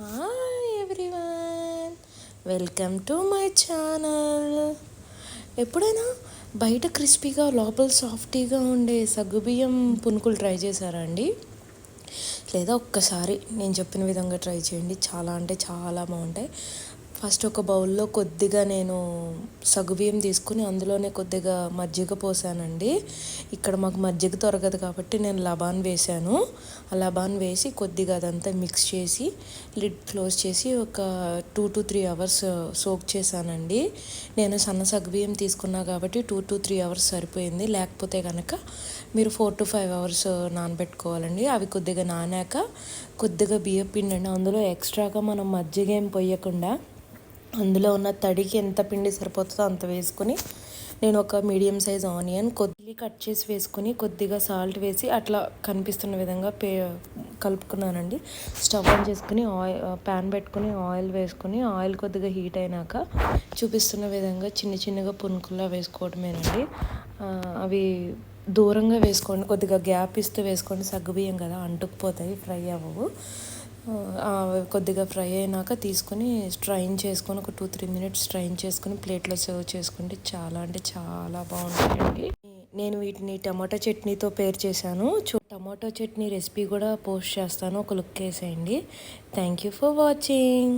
Hi everyone welcome to my channel ఎప్పుడైనా బయట క్రిస్పీగా లోపల సాఫ్టీగా ఉండే సగ్గుబియ్యం పునుకులు ట్రై చేశారా అండి? లేదా ఒక్కసారి నేను చెప్పిన విధంగా ట్రై చేయండి. చాలా అంటే చాలా బాగుంటాయి. ఫస్ట్ ఒక బౌల్లో కొద్దిగా నేను సగుబియ్యం తీసుకుని అందులోనే కొద్దిగా మజ్జిగ పోసానండి. ఇక్కడ మాకు మజ్జిగ దొరకదు కాబట్టి నేను లబాన్ వేసాను ఆ లబాన్ వేసి కొద్దిగా అదంతా మిక్స్ చేసి లిడ్ క్లోజ్ చేసి ఒక two to three hours soak చేశానండి. నేను సన్న సగుబియ్యం తీసుకున్నా కాబట్టి టూ టు త్రీ అవర్స్ సరిపోయింది. లేకపోతే కనుక మీరు ఫోర్ టు ఫైవ్ అవర్స్ నానబెట్టుకోవాలండి. అవి కొద్దిగా నానాక కొద్దిగా బియ్యం పిండి అండి అందులో ఎక్స్ట్రాగా మనం మజ్జిగ ఏం పొయ్యకుండా అందులో ఉన్న తడికి ఎంత పిండి సరిపోతుందో అంత వేసుకొని నేను ఒక మీడియం సైజ్ ఆనియన్ కొద్దిగా కట్ చేసి వేసుకొని కొద్దిగా సాల్ట్ వేసి అట్లా కనిపిస్తున్న విధంగా పే కలుపుకున్నానండి. స్టవ్ ఆన్ చేసుకుని ఆయిల్ ప్యాన్ పెట్టుకుని ఆయిల్ వేసుకొని ఆయిల్ కొద్దిగా హీట్ అయినాక చూపిస్తున్న విధంగా చిన్న చిన్నగా పునుకుల్లా వేసుకోవడమేనండి. అవి దూరంగా వేసుకోండి కొద్దిగా గ్యాప్ ఇస్తూ వేసుకోండి. సగ్గుబియ్యం కదా అంటుకుపోతాయి ఫ్రై అవ్వవు. కొద్దిగా ఫ్రై అయినాక తీసుకొని స్ట్రైన్ చేసుకొని ఒక టూ త్రీ మినిట్స్ స్ట్రైన్ చేసుకొని ప్లేట్లో సర్వ్ చేసుకుంటే చాలా అంటే చాలా బాగుంటుందండి నేను వీటిని టమాటో చట్నీతో పేర్ చేశాను. టమాటో చట్నీ రెసిపీ కూడా పోస్ట్ చేస్తాను. ఒక లుక్ వేసేయండి. Thank you for watching